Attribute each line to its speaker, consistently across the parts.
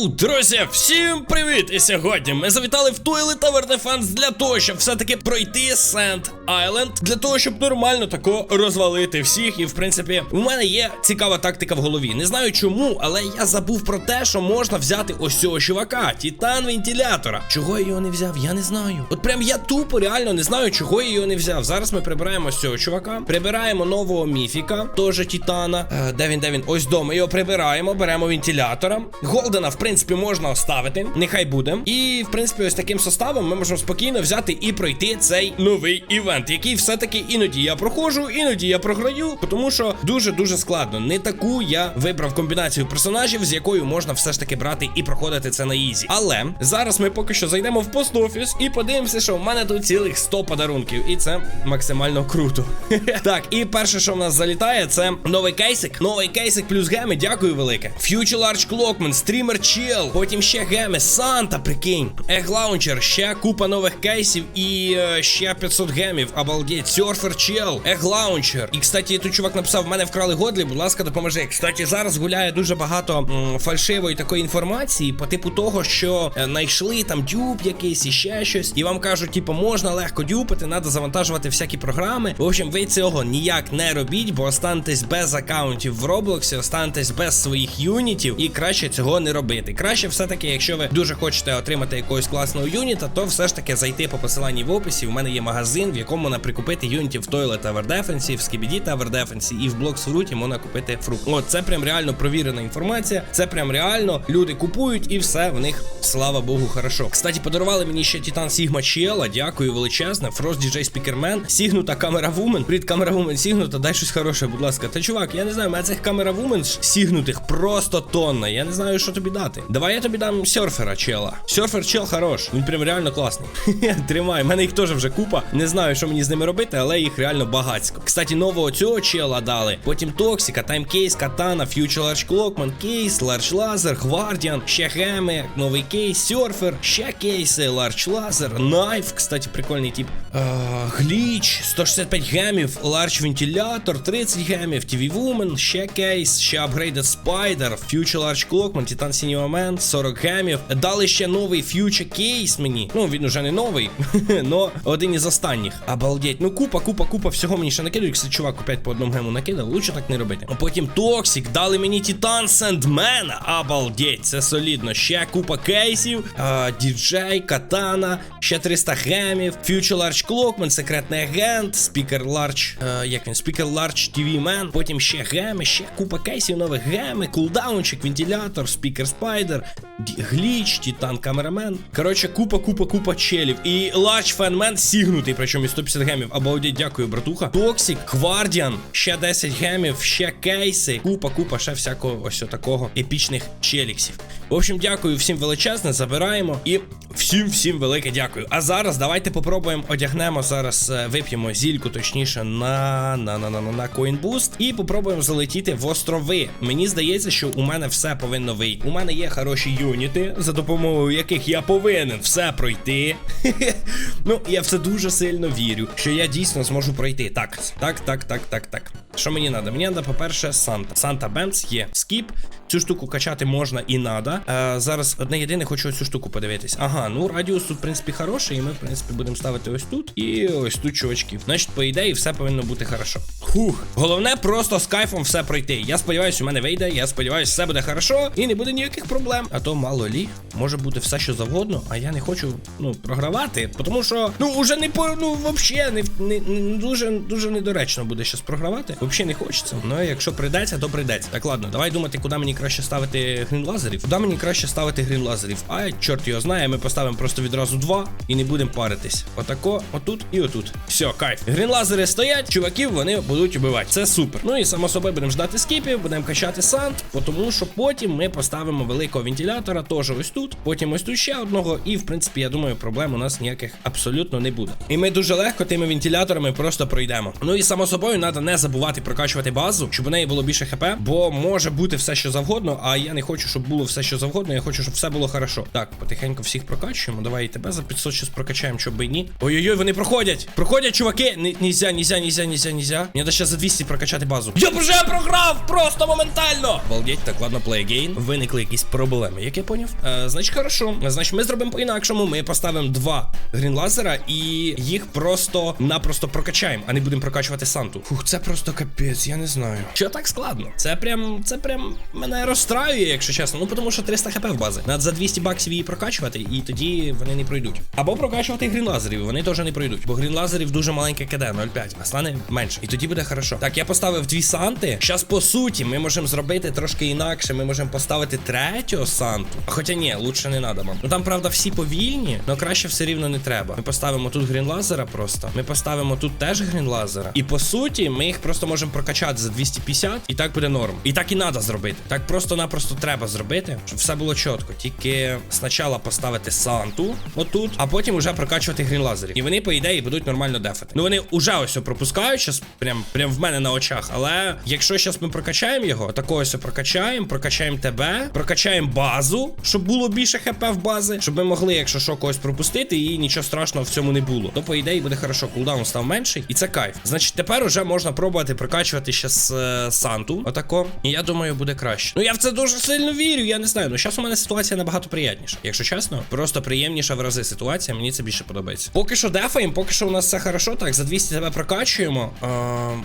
Speaker 1: Йоу, друзі, всім привіт! І сьогодні ми завітали в Toilet Tower Defense для того, щоб все-таки пройти Сент Айленд, для того, щоб нормально тако розвалити всіх. І в принципі, у мене є цікава тактика в голові. Не знаю чому, але я забув про те, що можна взяти ось цього чувака, Титан вентилятора. Чого я його не взяв? Я не знаю. От прям я тупо реально не знаю, чого я його не взяв. Зараз ми прибираємо ось цього чувака, прибираємо нового міфіка, теж Титана. Е, де він, де він? Ось дома. Його прибираємо, беремо вентилятора. Голдена, в принципі, можна оставити. Нехай буде. І, в принципі, ось таким составом ми можемо спокійно взяти і пройти цей новий івент, який все-таки іноді я проходжу, іноді я програю, тому що дуже-дуже складно. Не таку я вибрав комбінацію персонажів, з якою можна все ж таки брати і проходити це на ізі. Але зараз ми поки що зайдемо в пост-офіс і подивимося, що в мене тут цілих 100 подарунків. І це максимально круто. так, і перше, що в нас залітає, це новий кейсик. Новий кейсик плюс геми. Дякую велике. Future Large Clockman, стрімер Chill, потім ще геми, Санта, прикинь. Ег Launcher, ще купа нових кейсів і е, ще 500 гемів. Обалдеть. Surfer Chill, Ег Launcher. І, кстати, тут чувак написав: в мене вкрали годлі, будь ласка, допоможи. Кстати, зараз гуляє дуже багато м, фальшивої такої інформації по типу того, що е, знайшли там дюб якийсь і ще щось. І вам кажуть, типу, можна легко дюпити, треба завантажувати всякі програми. В общем, ви цього ніяк не робіть, бо останетесь без аккаунтів в Роблоксі, останетесь без своїх юнітів, і краще цього не робити. Краще все-таки, якщо ви дуже хочете отримати якогось класного юніта, то все ж таки зайти по посиланні в описі. У мене є магазин, в якому можна прикупити юнітів в Toilet Tower Defense, в Skibidi Tower Defense і в Blocks Fruit можна купити фрукт. От це прям реально провірена інформація. Це прям реально люди купують і все в них, слава Богу, хорошо. Кстати, подарували мені ще Titan Sigma Чела. Дякую величезне. Frost DJ Speakerman, сігнута камера Вумен. Привіт, камера Вумен сігнута. Дай щось хороше, будь ласка. Та чувак, я не знаю, у мене цих камера Вумен сігнутих просто тонна. Я не знаю, що тобі дати. Давай я тобі дам серфера чела. Серфер чел хорош. Він прям реально класний. Тримай, в мене їх теж вже купа. Не знаю, що мені з ними робити, але їх реально багацько. Кстати, нового цього чела дали. Потім Токсіка, Таймкейс, Катана, Future Large Clockman, Кейс, Large Laser, Гвардіан, ще геми, новий кейс, серфер, ще кейси, Large Laser, Найф, кстати, прикольний тип. Гліч, 165 гемів, Large Вентилятор, 30 гемів, TV Woman, ще кейс, ще Upgraded Spider, Future Large Clockman, Titan Cinema Man, 40 гемів. Дали ще новий Future кейс мені. Ну, він уже не новий, но один із останніх. Обалдеть. Ну, купа, купа, купа всього мені ще накидують. Кстати, чувак опять по одному гему накидав. Лучше так не робити. А потім Токсик, дали мені Титан Сендмена. Обалдеть, це солідно. Ще купа кейсів. А, Діджей, Катана, ще 300 гемів. Future Large Clockman, секретний агент, Speaker Large, е, як він, Speaker Large TV Man. Потім ще геми, ще купа кейсів нових геми, кулдаунчик, вентилятор, Spider, Ді- Гліч, Титан Камерамен. Коротше, купа, купа, купа челів. І Large Fanman сігнутий, причому і 150 гемів. Обалдеть, дякую, братуха. Токсик, Гвардіан, ще 10 гемів, ще кейси. Купа, купа, ще всякого ось такого епічних челіксів. В общем, дякую всім величезне, забираємо. І всім всім велике дякую. А зараз давайте попробуємо одягнемо зараз, е, вип'ємо зільку, точніше, на на на на на на CoinBoost і попробуємо залетіти в острови. Мені здається, що у мене все повинно вийти. У мене є хороші юніти, за допомогою яких я повинен все пройти. ну, я в це дуже сильно вірю, що я дійсно зможу пройти. Так, так, так, так, так, так. Що мені треба? Мені треба, по-перше, Санта. Санта Бенц є. Скіп. Цю штуку качати можна і надо. Е, зараз одне єдине хочу цю штуку подивитись. Ага, ну радіус тут, в принципі, хороший, і ми, в принципі, будемо ставити ось тут і ось тут чувачків. Значить, по ідеї, все повинно бути хорошо. Хух. Головне просто з кайфом все пройти. Я сподіваюся, у мене вийде. Я сподіваюся, все буде хорошо і не буде ніяких проблем. А то мало лі, може бути все, що завгодно, а я не хочу ну програвати, тому що ну уже не по ну взагалі не, не, не дуже дуже недоречно буде щас програвати. Взагалі не хочеться. Ну якщо прийдеться, то прийдеться. Так ладно, давай думати, куди мені краще ставити грін лазерів. Куди мені краще ставити грін лазерів? А чорт його знає, ми поставимо просто відразу два і не будемо паритись. Отако, отут і отут. Все, кайф. Грін лазери стоять, чуваків вони будуть убивати. Це супер. Ну і само собою будемо ждати скіпів, будемо качати сант, тому що потім ми поставимо великого вентилятора, теж ось тут. Потім ось тут ще одного. І в принципі, я думаю, проблем у нас ніяких абсолютно не буде. І ми дуже легко тими вентиляторами просто пройдемо. Ну і само собою треба не забувати прокачувати, прокачувати базу, щоб у неї було більше хп, бо може бути все, що завгодно, а я не хочу, щоб було все, що завгодно. Я хочу, щоб все було хорошо. Так, потихеньку всіх прокачуємо. Давай і тебе за 500 щось прокачаємо, щоб би ні. Ой-ой-ой, вони проходять. Проходять, чуваки. Нельзя, нельзя, нельзя, нельзя, нельзя. Мені треба ще за 200 прокачати базу. Я б вже програв! Просто моментально! Обалдеть, так, ладно, play again. Виникли якісь проблеми. Як я поняв? Е, значить, хорошо. Значить, ми зробимо по-інакшому. Ми поставимо два грінлазера і їх просто-напросто прокачаємо, а не будемо прокачувати Санту. Фух, це просто капець, я не знаю. Що так складно? Це прям, це прям мене розстраює, якщо чесно. Ну, тому що 300 хп в бази. Надо за 200 баксів її прокачувати, і тоді вони не пройдуть. Або прокачувати грінлазерів, вони теж не пройдуть. Бо грінлазерів дуже маленьке КД, 0,5, а стане менше. І тоді буде хорошо. Так, я поставив дві санти. Зараз, по суті, ми можемо зробити трошки інакше. Ми можемо поставити третю санту. Хоча ні, лучше не надо, мам. Ну там, правда, всі повільні, але краще все рівно не треба. Ми поставимо тут грінлазера просто. Ми поставимо тут теж грінлазера. І по суті, ми їх просто можемо прокачати за 250, і так буде норм. І так і треба зробити. Так просто-напросто треба зробити, щоб все було чітко. Тільки спочатку поставити санту отут, а потім вже прокачувати грінлазерів. І вони, по ідеї, будуть нормально дефати. Ну вони уже ось пропускають, щас прям, прям в мене на очах. Але якщо зараз ми прокачаємо його, такого ось прокачаємо, прокачаємо тебе, прокачаємо базу, щоб було більше хп в бази, щоб ми могли, якщо що, когось пропустити, і нічого страшного в цьому не було. То по ідеї буде хорошо, кулдаун став менший, і це кайф. Значить, тепер уже можна пробувати прокачувати щас е, Санту. Отако. І я думаю, буде краще. Ну я в це дуже сильно вірю. Я не знаю. Ну зараз у мене ситуація набагато приємніша. Якщо чесно, просто приємніша в рази ситуація. Мені це більше подобається. Поки що дефаємо, поки що у нас все хорошо. Так, за 200 тебе прокачуємо. Е,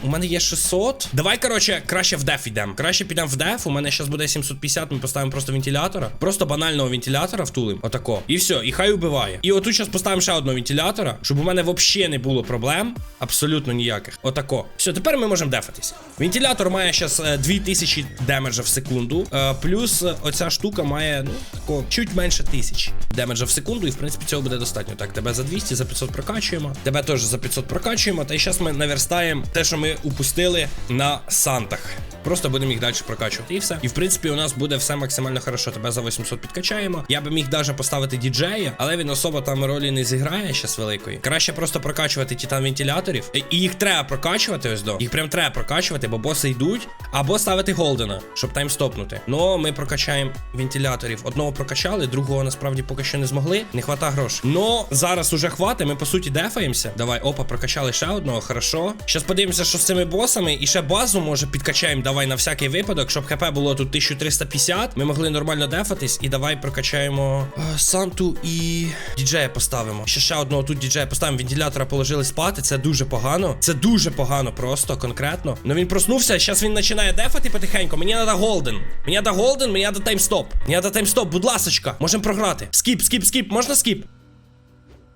Speaker 1: у мене є 600. Давай, коротше, краще в деф йдемо. Краще підемо в деф. У мене зараз буде 750. Ми поставимо просто вентилятора. Просто банального вентилятора втулим. Отако. І все, і хай убиває. І отут зараз поставимо ще одного вентилятора, щоб у мене взагалі не було проблем. Абсолютно ніяких. Отако. Все, тепер ми можемо дефатись. Вентилятор має зараз 2000 демеджа в секунду. Е, плюс е, оця штука має, ну, тако, чуть менше тисяч демеджа в секунду. І в принципі цього буде достатньо. Так, тебе за 200, за 500 прокачуємо. Тебе теж за 500 прокачуємо. Та й зараз ми наверстаємо те, що ми упустили на сантах. Просто будемо їх далі прокачувати і все. І в принципі, у нас буде все максимально хорошо. Тебе за 800 підкачаємо. Я би міг даже поставити діджея, але він особо там ролі не зіграє щас великої. Краще просто прокачувати титан вентиляторів. І- І їх треба прокачувати ось до. Їх прям треба прокачувати, бо боси йдуть. Або ставити голдена, щоб тайм стопнути. Ну, ми прокачаємо вентиляторів. Одного прокачали, другого насправді поки що не змогли. Не хвата грошей. Ну, зараз уже хватить, ми по суті дефаємося. Давай, опа, прокачали ще одного, хорошо. Щас подивимося, що з цими босами. І ще базу, може, підкачаємо. Давай на всякий випадок, щоб хп було тут 1350. Ми могли нормально дефатись. І давай прокачаємо е, Санту і діджея поставимо. Ще ще одного тут діджея поставимо. Вентилятора положили спати. Це дуже погано. Це дуже погано, просто конкретно. Ну він проснувся. Зараз він починає дефати потихеньку. Мені треба голден. Мені треба голден, мені треба таймстоп. Мені треба таймстоп, будь ласочка. Можемо програти. Скіп, скіп, скіп. Можна скіп?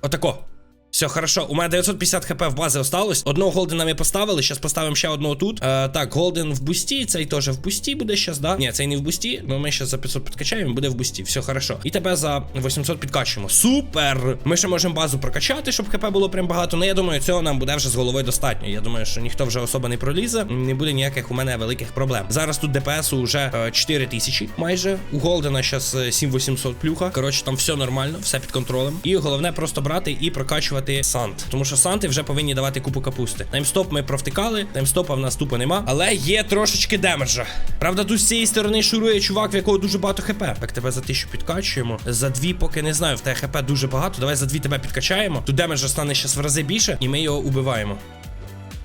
Speaker 1: Отако. Все, хорошо. У мене 950 хп в базі осталось. Одного голдена ми поставили. Зараз поставимо ще одного тут. Е, так, голден в бусті. Цей теж в бусті буде зараз, да? Ні, цей не в бусті. Ну ми ще за 500 підкачаємо, буде в бусті. Все хорошо. І тебе за 800 підкачуємо. Супер! Ми ще можемо базу прокачати, щоб хп було прям багато. Ну я думаю, цього нам буде вже з головою достатньо. Я думаю, що ніхто вже особо не пролізе. Не буде ніяких у мене великих проблем. Зараз тут ДПСу вже е, 4000 майже. У голдена зараз 7800 плюха. Коротше, там все нормально, все під контролем. І головне просто брати і прокачувати сант. Тому що санти вже повинні давати купу капусти. Таймстоп ми провтикали, таймстопа в нас тупо нема. Але є трошечки демеджа. Правда, тут з цієї сторони шурує чувак, в якого дуже багато хп. Так, тебе за тисячу підкачуємо. За дві, поки не знаю, в тебе хп дуже багато. Давай за дві тебе підкачаємо. Тут демеджа стане ще в рази більше, і ми його убиваємо.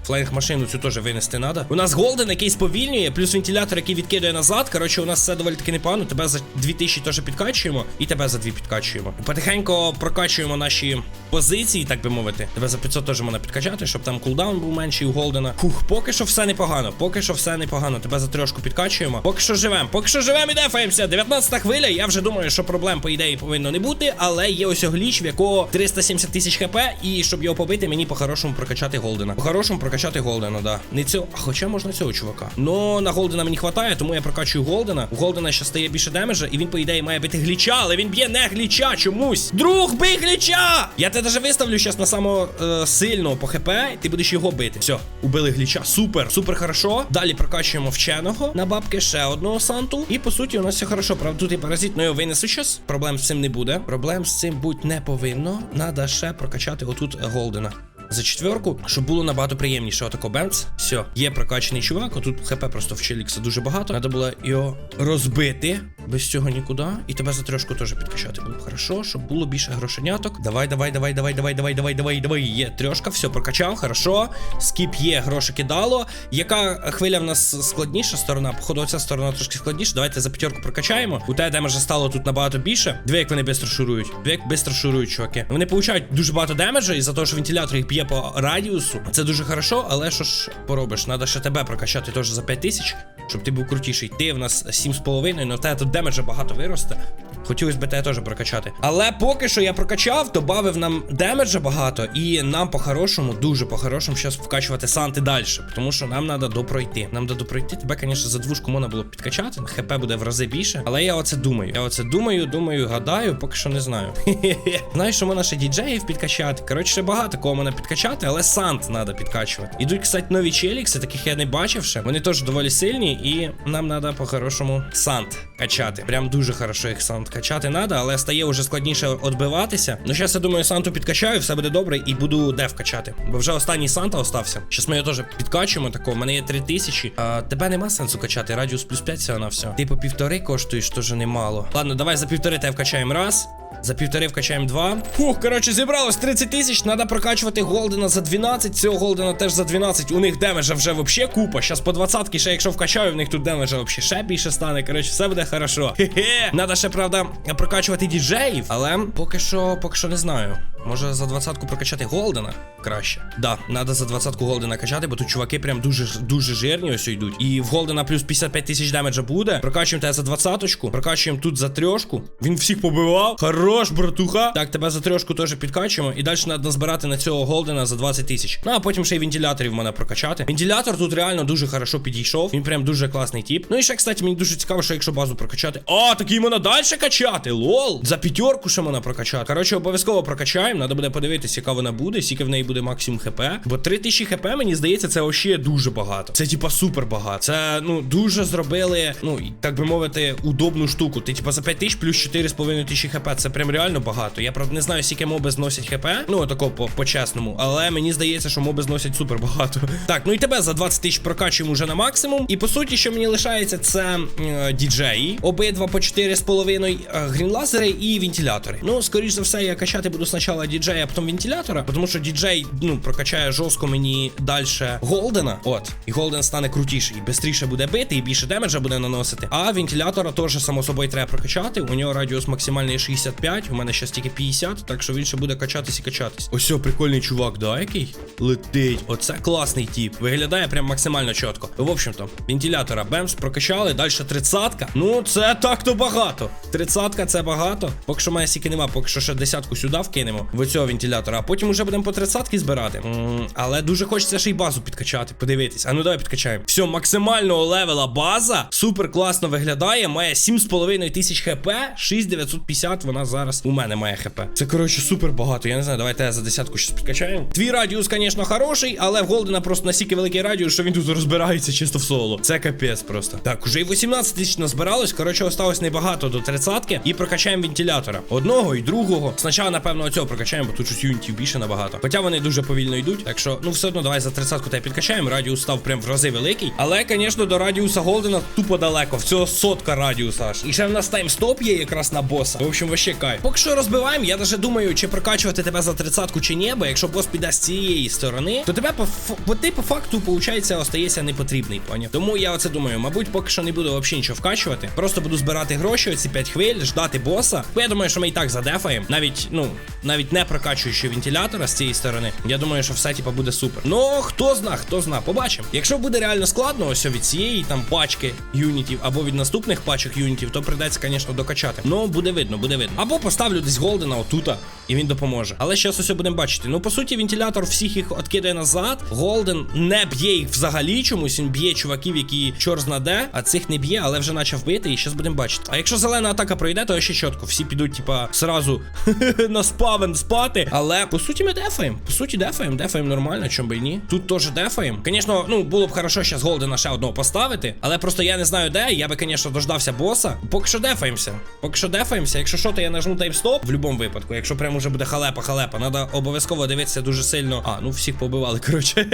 Speaker 1: Флейнг машину цю теж винести треба. У нас голден, який сповільнює, плюс вентилятор, який відкидає назад. Коротше, у нас все доволі таки непогано. Тебе за 2000 теж підкачуємо, і тебе за 2 підкачуємо. Потихеньку прокачуємо наші позиції, так би мовити. Тебе за 500 теж можна підкачати, щоб там кулдаун був менший у голдена. Фух, поки що все непогано. Поки що все непогано. Тебе за трьошку підкачуємо. Поки що живемо. Поки що живемо і дефаємося. 19 хвиля. Я вже думаю, що проблем по ідеї повинно не бути, але є ось гліч, в якого 370 тисяч хп, і щоб його побити, мені по-хорошому прокачати голдена. По-хорошому прокачати голдена, да. Не цього. А хоча можна цього чувака. Но на голдена мені хватає, тому я прокачую голдена. У голдена ще стає більше демеджа, і він, по ідеї, має бити гліча, але він б'є не гліча чомусь. Друг, бий гліча! Я тебе даже виставлю зараз на самого е, сильного по хп, і ти будеш його бити. Все, убили гліча. Супер, супер хорошо. Далі прокачуємо вченого на бабки ще одного санту. І по суті, у нас все хорошо. Правда, тут і паразит, ну його винесу щас. Проблем з цим не буде. Проблем з цим бути не повинно. Надо ще прокачати отут голдена. За четверку, щоб було набагато приємніше. Отако бенц. Все, є прокачаний чувак. Отут хп просто в Челікса дуже багато. Треба було його розбити. Без цього нікуди. І тебе за трьошку теж підкачати було б хорошо, щоб було більше грошеняток. Давай, давай, давай, давай, давай, давай, давай, давай, давай. Є трьошка, все прокачав, хорошо. Скіп є, грошики дало. Яка хвиля в нас складніша сторона? Походу, ця сторона трошки складніша. Давайте за п'ятерку прокачаємо. У тебе демеджа стало тут набагато більше. Дві, як вони швидко шурують. Дві, як швидко шурують, чуваки. Вони получають дуже багато демеджа, і за те, що вентилятор їх б'є по радіусу. Це дуже хорошо, але що ж поробиш? Надо ще тебе прокачати теж за 5 тисяч, щоб ти був крутіший. Ти в нас 7,5, але в тебе тут демеджа багато виросте. Хотілося б тебе теж прокачати. Але поки що я прокачав, добавив нам демеджа багато, і нам по-хорошому, дуже по-хорошому, зараз вкачувати санти далі. Тому що нам треба допройти. Нам треба допройти. Тебе, звісно, за двушку можна було б підкачати. ХП буде в рази більше. Але я оце думаю. Я оце думаю, думаю, гадаю, поки що не знаю. Знаєш, що можна ще діджеїв підкачати. Коротше, ще багато кого можна підкачати, але сант треба підкачувати. Ідуть, кстати, нові челікси, таких я не бачив ще. Вони теж доволі сильні, і нам треба по-хорошому сант качати. Прям дуже хорошо їх сант качати треба, але стає вже складніше відбиватися. Ну, зараз я думаю, санту підкачаю, все буде добре, і буду деф качати. Бо вже останній санта остався. Щас ми його теж підкачуємо. Такого, у мене є 3000. А тебе нема сенсу качати. Радіус плюс 5 все на все. Ти по півтори коштуєш, теж немало. Ладно, давай за півтори те вкачаємо раз. За півтори вкачаємо два. Фух, коротше, зібралось 30 тисяч. Треба прокачувати голдена за 12. Цього голдена теж за 12. У них демеджа вже вообще купа. Щас по 20 ще якщо вкачаю, в них тут демеджа вообще ще більше стане. Коротше, все буде хорошо. Хе-хе. Надо ще, правда, прокачувати діджеїв, але поки що, поки що не знаю. Може за 20-ку прокачати голдена краще. Да, треба за 20-ку голдена качати, бо тут чуваки прям дуже дуже жирні ось йдуть. І в голдена плюс 55 тисяч демеджа буде. Прокачуємо тебе за 20-очку, прокачуємо тут за трьошку. Він всіх побивав. Хорош, братуха. Так, тебе за трьошку теж підкачуємо. І далі треба збирати на цього голдена за 20 тисяч. Ну а потім ще й вентиляторів в мене прокачати. Вентилятор тут реально дуже хорошо підійшов. Він прям дуже класний тип. Ну і ще, кстати, мені дуже цікаво, що якщо базу прокачати. А, такий можна далі качати. Лол. За п'ятерку ще можна прокачати. Коротше, обов'язково прокачаємо. Треба буде подивитися, яка вона буде, скільки в неї буде максимум хп. Бо 3000 хп, мені здається, це вообще дуже багато. Це типа супер багато. Це ну дуже зробили, ну так би мовити, удобну штуку. Ти типа за 5000 плюс 4,5 тисячі хп. Це прям реально багато. Я правда не знаю, скільки моби зносять хп. Ну тако по, по-чесному. Але мені здається, що моби зносять супер багато. Так, ну і тебе за 20 тисяч прокачуємо вже на максимум. І по суті, що мені лишається, це е, діджеї. Обидва по 4,5 е, грінлазери і вентилятори. Ну, скоріш за все, я качати буду спочатку діджея, а потім вентилятора. Тому що діджей, ну, прокачає жорстко мені далі голдена. От. І голден стане крутіший. І швидше буде бити, і більше демеджа буде наносити. А вентилятора теж, само собою, треба прокачати. У нього радіус максимальний 65, у мене ще тільки 50, так що він ще буде качатись і качатись. Ось прикольний чувак, да, який? Летить. Оце класний тип. Виглядає прям максимально чітко. В общем-то, вентилятора Бемс прокачали. Далі 30-ка. Ну, це так-то багато. 30-ка це багато. Поки що має стільки нема, поки що ще десятку сюди вкинемо в цього вентилятора, а потім уже будемо по 30-ки збирати. М, але дуже хочеться ще й базу підкачати. Подивитись. А ну давай підкачаємо. Все, максимального левела база. Супер класно виглядає. Має 7,5 тисяч хп. 6950 вона зараз у мене має хп. Це коротше супер багато. Я не знаю, давайте за десятку щас підкачаємо. Твій радіус, звісно, хороший, але в Голдена просто настільки великий радіус, що він тут розбирається чисто в соло. Це капець просто. Так, уже і 18 тисяч назбиралось. Коротше, осталось небагато до 30-ки. І прокачаємо вентилятора. Одного і другого. Спочатку, напевно, оцього прокачаємо, бо тут щось юнітів більше набагато. Хоча вони дуже повільно йдуть. Так що, ну все одно, давай за 30-ку тебе підкачаємо. Радіус став прям в рази великий. Але, звісно, до радіуса Голдена тупо далеко. Всього сотка радіуса аж. І ще в нас таймстоп є якраз на боса. В общем, вообще кайф. Поки що розбиваємо, я даже думаю, чи прокачувати тебе за 30-ку чи ні, бо якщо бос піде з цієї сторони, то тебе по, по ти по факту, виходить, остається непотрібний, поняв. Тому я оце думаю, мабуть, поки що не буду взагалі нічого вкачувати. Просто буду збирати гроші, оці 5 хвиль, ждати боса. Бо я думаю, що ми і так задефаємо. Навіть, ну, навіть не прокачуючи вентилятора з цієї сторони. Я думаю, що все типа буде супер. Ну, хто зна, хто зна, побачимо. Якщо буде реально складно, ось від цієї там пачки юнітів або від наступних пачок юнітів, то прийдеться, звісно, докачати. Ну, буде видно, буде видно. Або поставлю десь голдена отута, і він допоможе. Але зараз ось будемо бачити. Ну, по суті, вентилятор всіх їх откидає назад. Голден не б'є їх взагалі чомусь. Він б'є чуваків, які чор знаде, а цих не б'є, але вже почав бити, і зараз будемо бачити. А якщо зелена атака пройде, то ще чітко. Всі підуть, типа, сразу на спавен спати. Але по суті ми дефаємо. По суті, дефаємо, дефаємо нормально, чому би ні. Тут теж дефаємо. Звісно, ну було б хорошо зараз голдена ще одного поставити. Але просто я не знаю де. Я би, звісно, дождався боса. Поки що дефаємося. Поки що дефаємося. Якщо що, то я нажму таймстоп в будь-якому випадку. Якщо прям уже буде халепа, халепа. Надо обов'язково дивитися дуже сильно. А, ну всіх побивали, коротше.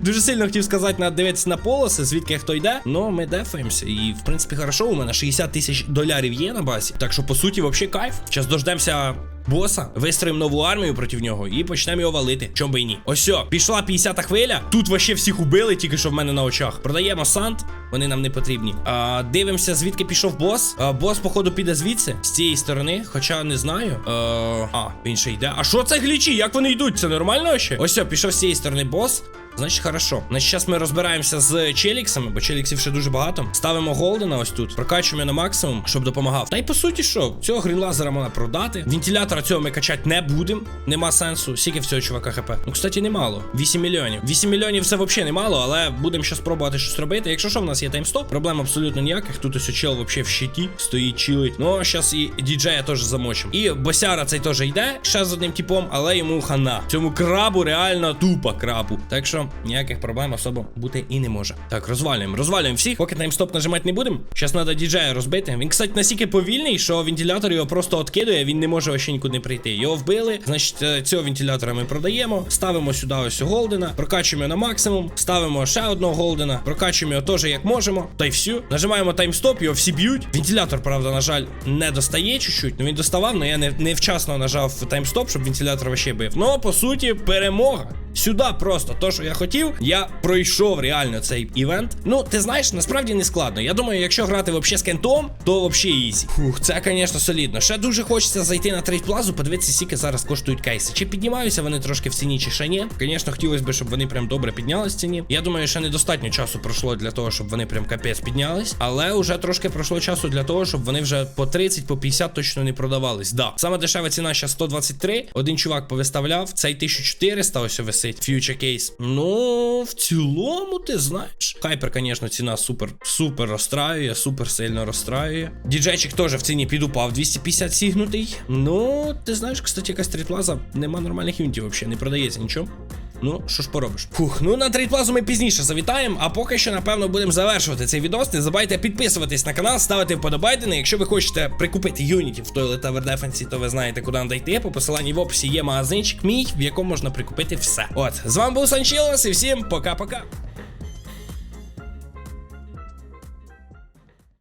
Speaker 1: дуже сильно хотів сказати, надо дивитися на полоси, звідки хто йде. Ну, ми дефаємося. І в принципі, хорошо, у мене 60 тисяч долярів є на базі. Так що, по суті, взагалі кайф. Зараз дождемося. Боса, вистроїмо нову армію проти нього і почнемо його валити. Чом би і ні. Ось пішла 50-та хвиля. Тут ваще всіх убили, тільки що в мене на очах. Продаємо сант, вони нам не потрібні. А, дивимося, звідки пішов бос. А, бос, походу, піде звідси, з цієї сторони, хоча не знаю. А, а він ще йде. А що це глічі? Як вони йдуть? Це нормально ще? Ось пішов з цієї сторони бос. Значить, хорошо. Значить, зараз ми розбираємося з челіксами, бо челіксів ще дуже багато. Ставимо голдена ось тут, прокачуємо на максимум, щоб допомагав. Та й по суті, що цього грінлазера можна продати. Вентилятора цього ми качати не будемо. Нема сенсу. Скільки в цього чувака хп? Ну, кстати, немало. 8 мільйонів. 8 мільйонів це взагалі немало, але будемо ще спробувати щось робити. Якщо що, в нас є таймстоп, проблем абсолютно ніяких. Тут ось чел взагалі в щиті стоїть, чилить. Ну, зараз і діджея теж замочимо. І босяра цей теж йде, ще з одним типом, але йому хана. Цьому крабу реально тупо крабу. Так що ніяких проблем особо бути і не може. Так, розвалюємо, розвалюємо всіх. Поки таймстоп нажимати не будемо. Зараз треба діджея розбити. Він, кстати, настільки повільний, що вентилятор його просто откидує, він не може ще нікуди прийти. Його вбили. Значить, е, цього вентилятора ми продаємо. Ставимо сюди ось голдена, прокачуємо його на максимум, ставимо ще одного голдена, прокачуємо його теж як можемо. Та й все. Нажимаємо таймстоп, його всі б'ють. Вентилятор, правда, на жаль, не достає чуть-чуть. Ну він доставав, але я не, невчасно нажав таймстоп, щоб вентилятор вообще бив. Ну, по суті, перемога. Сюди просто то, що я хотів, я пройшов реально цей івент. Ну, ти знаєш, насправді не складно. Я думаю, якщо грати вообще з кентом, то взагалі ізі. Фух, це, звісно, солідно. Ще дуже хочеться зайти на трейд плазу, подивитися, скільки зараз коштують кейси. Чи піднімаються вони трошки в ціні, чи ще ні. Звісно, хотілося б, щоб вони прям добре піднялись в ціні. Я думаю, ще недостатньо часу пройшло для того, щоб вони прям капець піднялись. Але вже трошки пройшло часу для того, щоб вони вже по 30, по 50 точно не продавались. Да. Саме дешева ціна ще 123. Один чувак повиставляв, цей 1400 ось висить. Future кейс. Ну, в цілому, ти знаєш. Хайпер, звісно, ціна супер, супер розстраює, супер сильно розстраює. Діджейчик теж в ціні підупав 250 сігнутий. Ну, ти знаєш, кстати, якась трейдплаза, нема нормальних юнітів взагалі, не продається нічого. Ну, що ж поробиш? Фух, ну на трейдплазу ми пізніше завітаємо, а поки що, напевно, будемо завершувати цей відос. Не забувайте підписуватись на канал, ставити вподобайдени. Якщо ви хочете прикупити юнітів в Toilet Tower Defense, то ви знаєте, куди нам дійти. По посиланні в описі є магазинчик мій, в якому можна прикупити все. От, з вами був Санчілос і всім пока-пока.